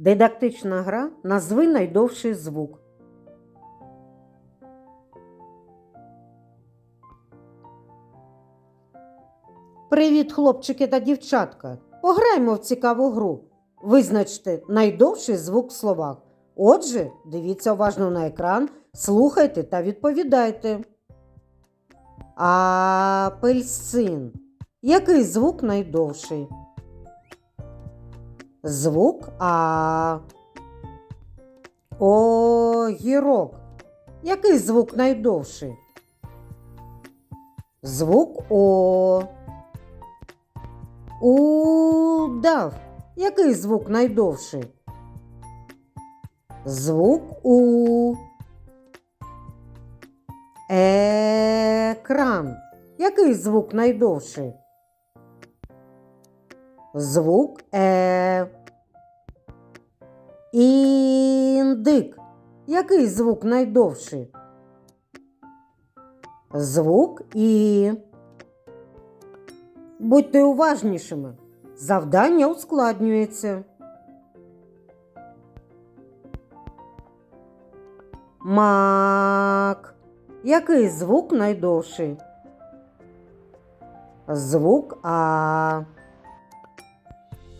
Дидактична гра назви найдовший звук. Привіт, хлопчики та дівчатка. Пограймо в цікаву гру. Визначте найдовший звук в словах. Отже, дивіться уважно на екран, слухайте та відповідайте. Апельсин. Який звук найдовший? Звук А. Огірок. Який звук найдовший? Звук О. Удав. Який звук найдовший? Звук У. Екран. Який звук найдовший? Звук Е. Індик. Який звук найдовший? Звук І. Будьте уважнішими. Завдання ускладнюється. Мак. Який звук найдовший? Звук А.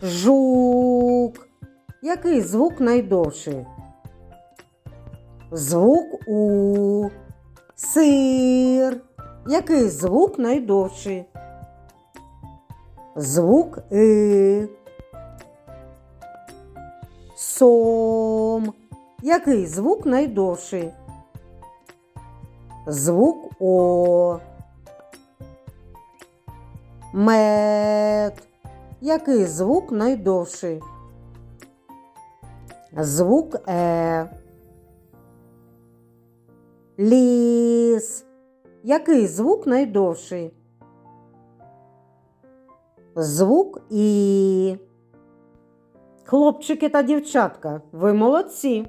Жук. Який звук найдовший? Звук У. Сир. Який звук найдовший? Звук И. Сом. Який звук найдовший? Звук О. Мед. Який звук найдовший? Звук Е. Ліс. Який звук найдовший? Звук І. Хлопчики та дівчатка, ви молодці.